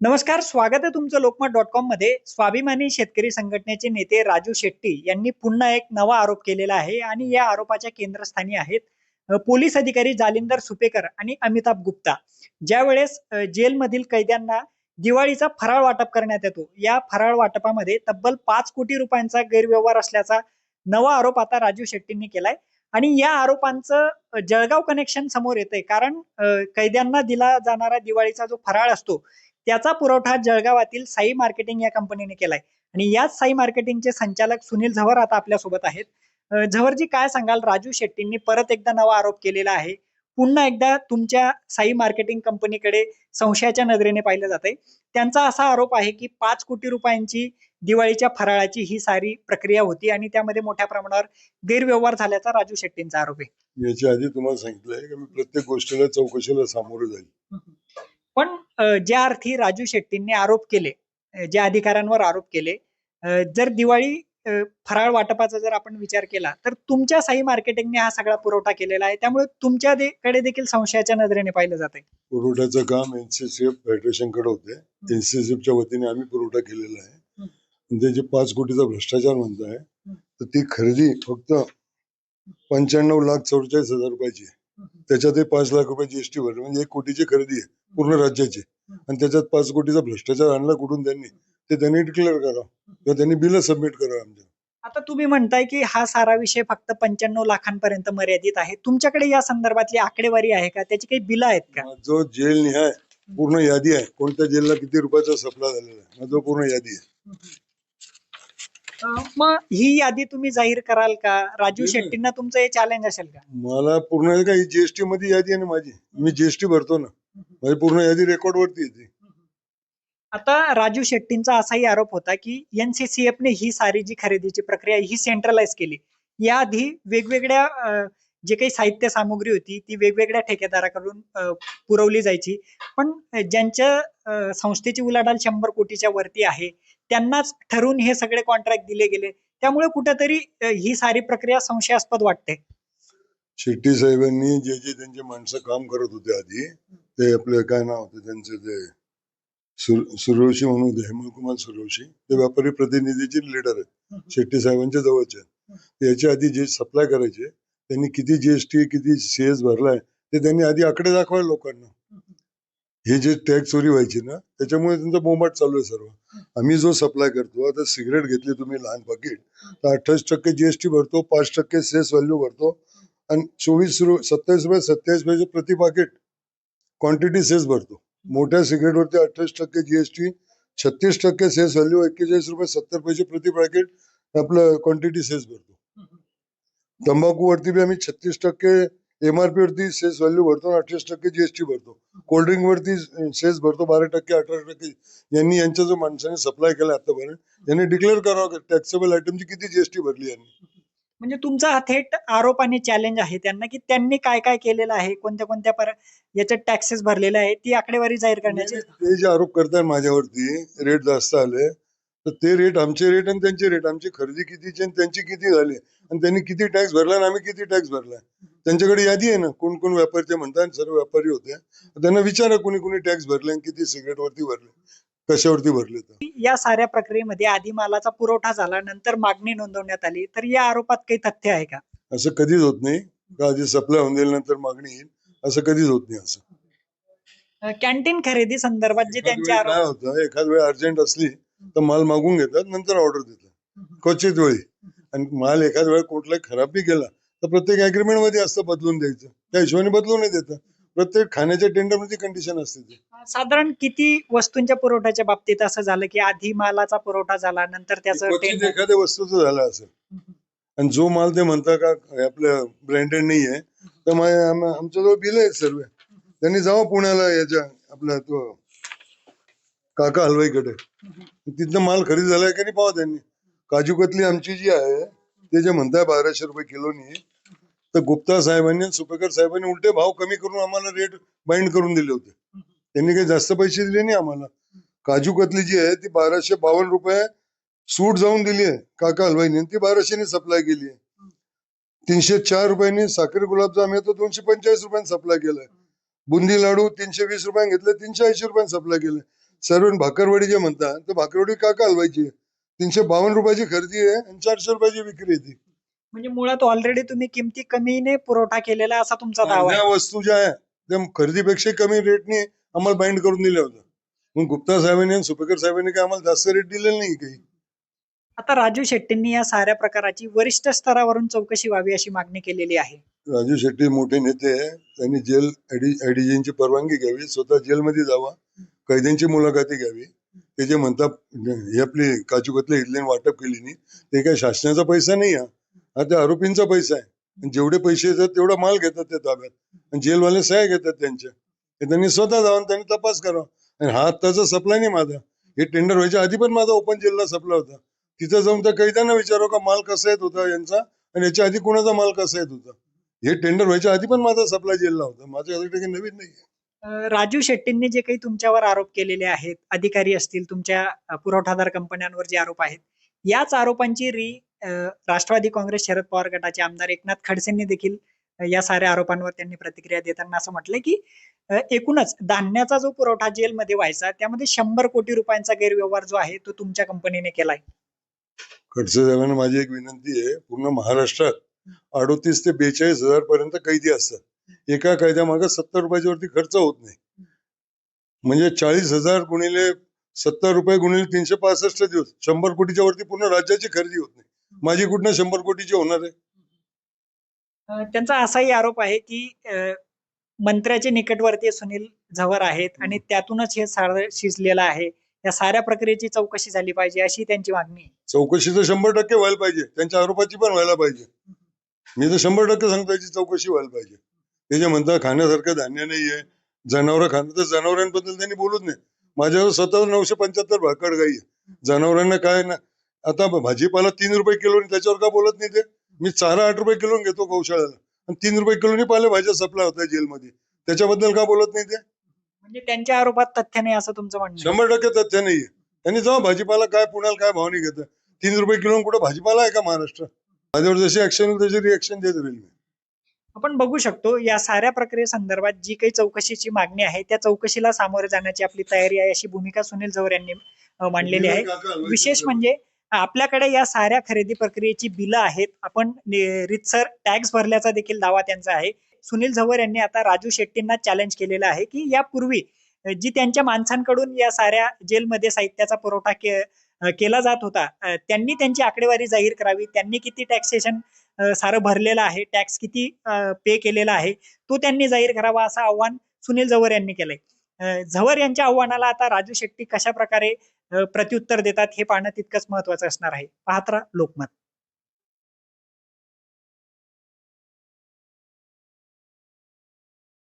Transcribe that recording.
नमस्कार स्वागत आहे तुमचं लोकमत डॉट कॉममध्ये. स्वाभिमानी शेतकरी संघटनेचे नेते राजू शेट्टी यांनी पुन्हा एक नवा आरोप केलेला आहे आणि या आरोपाच्या केंद्रस्थानी आहेत पोलीस अधिकारी जालिंदर सुपेकर आणि अमिताभ गुप्ता. ज्या वेळेस जेलमधील कैद्यांना दिवाळीचा फराळ वाटप करण्यात येतो या फराळ वाटपामध्ये तब्बल पाच कोटी रुपयांचा गैरव्यवहार असल्याचा नवा आरोप आता राजू शेट्टींनी केलाय. आणि या आरोपांचं जळगाव कनेक्शन समोर येतंय. कारण कैद्यांना दिला जाणारा दिवाळीचा जो फराळ असतो त्याचा पुरवठा जळगावातील साई मार्केटिंग या कंपनीने केलाय. आणि याच साई मार्केटिंगचे संचालक सुनील झवर आता आपल्यासोबत आहेत. झवरजी काय सांगाल? राजू शेट्टींनी परत एकदा नवा आरोप केलेला आहे. पुन्हा एकदा तुमच्या साई मार्केटिंग कंपनीकडे संशयाच्या नजरेने पाहिलं जातंय. त्यांचा असा आरोप आहे की पाच कोटी रुपयांची दिवाळीच्या फराळाची ही सारी प्रक्रिया होती आणि त्यामध्ये मोठ्या प्रमाणावर गैरव्यवहार झाल्याचा राजू शेट्टींचा आरोप आहे. याच्या आधी तुम्हाला सांगितलंय की मी प्रत्येक गोष्टीला चौकशीला सामोरं जाईल. पण ज्या अर्थी राजू शेट्टींनी आरोप केले ज्या अधिकाऱ्यांवर आरोप केले जर दिवाळी फराळ वाटपाचा जर आपण विचार केला तर तुमच्या साई मार्केटिंगने हा सगळा पुरवठा केलेला आहे. त्यामुळे तुमच्या दे- कडे देखील संशयाच्या नजरेने पाहिलं जात आहे. पुरवठ्याचं काम एनसीसीएफ फेडरेशनकडे होते एनसीसीएफच्या वतीने आम्ही पुरवठा केलेला आहे. ते जे पाच कोटीचा भ्रष्टाचार म्हणताय तर ती खरेदी फक्त पंच्याण्णव लाख चौवेचाळीस हजार रुपयाची आहे. त्याच्यात पाच लाख रुपये जीएसटी भरले. म्हणजे एक कोटीची खरेदी आहे. पूर्ण राज्याची. आणि त्याच्यात पाच कोटीचा भ्रष्टाचार आणला कुठून त्यांनी? ते त्यांनी डिक्लेअर करा किंवा त्यांनी बिल सबमिट करा आमच्या. आता तुम्ही म्हणताय की हा सारा विषय फक्त पंच्याण्णव लाखांपर्यंत मर्यादित आहे. तुमच्याकडे या संदर्भातली आकडेवारी आहे का? त्याची काही बिलं आहेत का? जो जेल निहाय पूर्ण यादी आहे. कोणत्या जेलला किती रुपयाचा सप्ला झालेला आहे? माझं पूर्ण यादी आहे. मग ही यादी तुम्ही जाहीर कराल का? राजू. शेट्टींना तुमचं हे चॅलेंज असेल का? मला पूर्ण काही जीएसटी मध्ये यादी आहे ना माझी? मी जीएसटी भरतो ना. माझी पूर्ण यादी रेकॉर्ड वरती येते आता राजू शेट्टींचा असाही आरोप होता की एनसीसीएफ ने ही सारी जी खरेदीची प्रक्रिया ही सेंट्रलाइज केली. याआधी वेगवेगळ्या जे काही साहित्य सामुग्री होती ती वेगवेगळ्या ठेकेदाराकडून पुरवली जायची. पण ज्यांच्या संस्थेची उलाढाल शंभर कोटीच्या वरती आहे त्यांनाच ठरवून हे सगळे कॉन्ट्रॅक्ट दिले गेले. त्यामुळे कुठेतरी ही सारी प्रक्रिया संशयास्पद वाटते. शेट्टी साहेबांनी जे जे त्यांचे माणसं काम करत होते आधी ते आपलं काय नाव होतं त्यांचे ते? सुर- सूर्यवंशी म्हणून होते हेमलकुमार सूर्यवंशी ते व्यापारी प्रतिनिधीचे लीडर आहेत. शेट्टी साहेबांच्या जवळचे आहेत. याच्या आधी जे सप्लाय करायचे त्यांनी किती जीएसटी किती सीएस भरलाय ते त्यांनी आधी आकडे दाखवाय लोकांना. हे जे टॅक्स चोरी व्हायची ना त्याच्यामुळे त्यांचा बोंबाट चालू आहे सर्व. आम्ही जो सप्लाय करतो आता सिगरेट घेतली तुम्ही लहान पाकिट तर अठ्ठावीस टक्के जीएसटी भरतो पाच टक्के सेस व्हॅल्यू भरतो. आणि चोवीस सत्तावीस रुपये सत्तावीस पैसे प्रति पाकिट क्वांटिटी सेस भरतो. मोठ्या सिगरेटवरती अठ्ठावीस टक्के जीएसटी छत्तीस टक्के सेस व्हॅल्यू एक्केचाळीस रुपये सत्तर पैसे प्रति पॅकेट आपलं क्वांटिटी सेस भरतो. तंबाखूवरती बी आम्ही छत्तीस टक्के एमआरपी वरती सेस व्हॅल्यू भरतो अठ्ठावीस टक्के जीएसटी भरतो. कोल्ड्रिंक वरती सेस भरतो बारा टक्के अठरा टक्के. यांनी यांच्या जो माणसाने सप्लाय केला आतापर्यंत यांनी डिक्लेअर करावं टॅक्सेबल आयटमची किती जीएसटी भरली यांनी. म्हणजे तुमचा हा थेट आरोप आणि चॅलेंज आहे त्यांना की त्यांनी काय काय केलेलं आहे कोणत्या कोणत्या पर याच्यात टॅक्सेस भरलेले आहे ती आकडेवारी जाहीर करण्याची ते जे आरोप करतात माझ्यावरती रेट जास्त आले तर ते रेट आमचे रेट आणि त्यांचे रेट आमची खरेदी कितीची आणि त्यांची किती झाली आणि त्यांनी किती टॅक्स भरला आणि आम्ही किती टॅक्स भरलाय त्यांच्याकडे यादी आहे ना कोण कोण व्यापारी ते म्हणतात सर्व व्यापारी होते त्यांना विचारा कोणी कोणी टॅक्स भरले आणि किती सिगरेट वरती भरले. कशावरती भरले तर? या साऱ्या प्रक्रियेमध्ये आधी मालाचा पुरवठा झाला नंतर मागणी नोंदवण्यात आली. तर या आरोपात काही तथ्य आहे का? असं कधीच होत नाही. का आधी सप्लाय होऊन दिल्यानंतर नंतर मागणी येईल? असं कधीच होत नाही असं. कॅन्टीन खरेदी संदर्भात जे एखाद त्यांचे वेळी काय आरोप होतं एखाद वेळ अर्जंट असली तर माल मागून घेतात नंतर ऑर्डर देतात. क्वचित वेळी. आणि माल एखाद वेळ कुठलाही खराब बी गेला तर प्रत्येक अग्रीमेंटमध्ये असतं बदलून द्यायचं. त्या हिशोबाने बदलून देतं प्रत्येक खाण्याच्या टेंडरमध्ये कंडिशन असते ते. साधारण किती वस्तूंच्या पुरवठ्याच्या बाबतीत असं झालं की आधी मालाचा पुरवठा झाला नंतर त्याचं क्वचित एखाद्या वस्तूचं झालं असेल. आणि जो माल ते म्हणता का आपलं ब्रँडेड नाही आहे तर मा- आम- आमच्याजवळ बिल आहेत सर्व त्यांनी जावं पुण्याला याच्या आपल्या तो काका हलवाईकडे. तिथनं माल खरेदी झालाय की नाही पाहा त्यांनी. काजू कतली आमची जी आहे ते जे म्हणताय बाराशे रुपये किलोनी तर गुप्ता साहेबांनी आणि सुपेकर साहेबांनी उलटे भाव कमी करून आम्हाला रेट बाइंड करून दिले होते. त्यांनी काही जास्त पैसे दिले नाही आम्हाला. काजू कतली जी आहे ती बाराशे बावन्न रुपये सूट जाऊन दिली आहे काका हलवाईने ती बाराशेने सप्लाय केली आहे. तीनशे चार रुपयांनी साखर गुलाबजाम येतो दोनशे पंचेचाळीस रुपयांनी सप्लाय केलाय. बुंदी लाडू तीनशे वीस रुपयांनी घेतले तीनशे ऐंशी रुपयांनी सप्लाय केले सर्व भाकरवडी जे म्हणतात तर भाकरवडी काका हलवायची आहे? तीनशे बावन्न रुपयाची खरेदी आहे आणि चारशे रुपयाची विक्री आहे ती. म्हणजे मुळात ऑलरेडी तुम्ही किमती कमीने पुरवठा केलेला असा तुमचा दावा आहे. वस्तू ज्या आहे त्या खरेदीपेक्षा कमी रेटने आम्हाला बाइंड करून दिल्या होत्या. मग गुप्ता साहेबांनी आणि सुपेकर साहेबांनी काय आम्हाला जास्त रेट दिलेला नाही काही? आता राजू शेट्टींनी या साऱ्या प्रकाराची वरिष्ठ स्तरावरून चौकशी व्हावी अशी मागणी केलेली आहे. राजू शेट्टी मोठे नेते आहे त्यांनी जेल ऍडिजींची परवानगी घ्यावी स्वतः जेलमध्ये जावा कैद्यांची मुलाखती घ्यावी. ते जे म्हणतात हे आपली काजूकतले इथले वाटप केली नाही ते काय शासनाचा पैसा नाही हा? हा त्या आरोपींचा पैसा आहे. जेवढे पैसे येतात तेवढा माल घेतात ते ताब्यात. आणि जेलवाले सह्या घेतात त्यांच्या. त्यांनी स्वतः जाऊन त्यांनी तपास करावा. आणि हा आत्ताचा सप्लाय नाही माझा. हे टेंडर व्हायच्या आधी पण माझा ओपन जेलला सप्लाय होता. तिथं जाऊन त्या कैद्यांना विचारावं का माल कसा येत होता यांचा? आणि याच्या आधी कोणाचा माल कसा येत होता? हे टेंडर व्हायच्या आधी पण माझा सप्लाय जेलला होता. माझ्यासाठी काही नवीन नाही राजू शेट्टींनी जे काही तुमच्यावर आरोप केलेले आहेत अधिकारी असतील तुमच्या पुरवठादार कंपन्यांवर जे आरोप आहेत याच आरोपांची री राष्ट्रवादी काँग्रेस शरद पवार गटाचे आमदार एकनाथ खडसेंनी देखील या साऱ्या आरोपांवर त्यांनी प्रतिक्रिया देताना असं म्हटलंय की एकूणच धान्याचा जो पुरवठा जेलमध्ये व्हायचा त्यामध्ये शंभर कोटी रुपयांचा गैरव्यवहार जो आहे तो तुमच्या कंपनीने केलाय. खडसे साहेबांना माझी एक विनंती आहे पूर्ण महाराष्ट्रात अडोतीस ते बेचाळीस हजार पर्यंत कैदी असतात. एका कैद्यामागे सत्तर रुपयाच्या वरती खर्च होत नाही. म्हणजे चाळीस हजार गुणिले सत्तर रुपये गुणिले तीनशे पासष्ट दिवस शंभर कोटीच्या वरती पूर्ण राज्याची खरेदी होत नाही. माझी कुठनं शंभर कोटीची होणार आहे? अं, त्यांचा असाही आरोप आहे की अं, मंत्र्याचे निकटवर्तीय सुनील झवर आहेत आणि त्यातूनच हे सारं शिजलेलं आहे. या साऱ्या प्रक्रियेची चौकशी झाली पाहिजे अशी त्यांची मागणी आहे. चौकशी तर शंभर टक्के व्हायला पाहिजे. त्यांच्या आरोपाची पण व्हायला पाहिजे. मी तर शंभर टक्के सांगतो याची चौकशी व्हायला पाहिजे. ते जे म्हणतात खाण्यासारखं धान्य नाहीये जनावरं खाणं तर जनावरांबद्दल त्यांनी बोलूच नाही माझ्यावर स्वतः नऊशे पंच्याहत्तर भाकड गाई आहे. जनावरांना काय ना आता भाजीपाला तीन रुपये किलो त्याच्यावर का बोलत नाही ते? मी चारा आठ रुपये किलो घेतो गौशाळ्याला आणि तीन रुपये किलोनी पालेभाज्या सप्लाय होत्या जेलमध्ये. त्याच्याबद्दल का बोलत नाही ते? म्हणजे त्यांच्या आरोपात तथ्य नाही असं तुमचं म्हणणं. शंभर टक्के तथ्य नाहीये. त्यांनी जाऊ भाजीपाला काय पुण्याला काय भावनी घेतं तीन रुपये किलो कुठं भाजीपाला आहे का महाराष्ट्र? माझ्यावर जशी ऍक्शन होईल तशी रिएक्शन देत राहील मी. आपण बघू शकतो या साऱ्या प्रक्रियेसंदर्भात जी काही चौकशीची मागणी आहे त्या चौकशीला सामोरे जाण्याची आपली तयारी आहे अशी भूमिका सुनील झवर यांनी मांडलेली आहे. विशेष म्हणजे आपल्याकडे या साऱ्या खरेदी प्रक्रियेची बिलं आहेत. आपण रितसर टॅक्स भरल्याचा देखील दावा त्यांचा आहे. सुनील झवर यांनी आता राजू शेट्टींना चॅलेंज केलेलं आहे की यापूर्वी जी त्यांच्या माणसांकडून या साऱ्या जेलमध्ये साहित्याचा पुरवठा के- केला जात होता त्यांनी त्यांची आकडेवारी जाहीर करावी. त्यांनी किती टॅक्सेशन सारं भरलेलं आहे? टॅक्स किती पे केलेला आहे? तो त्यांनी जाहीर करावा असं आव्हान सुनील झवर यांनी केलंय. झवर यांच्या आव्हानाला आता राजू शेट्टी कशा प्रकारे प्रत्युत्तर देतात हे पाहणं तितकंच महत्वाचं असणार आहे. पाहत्रा लोकमत.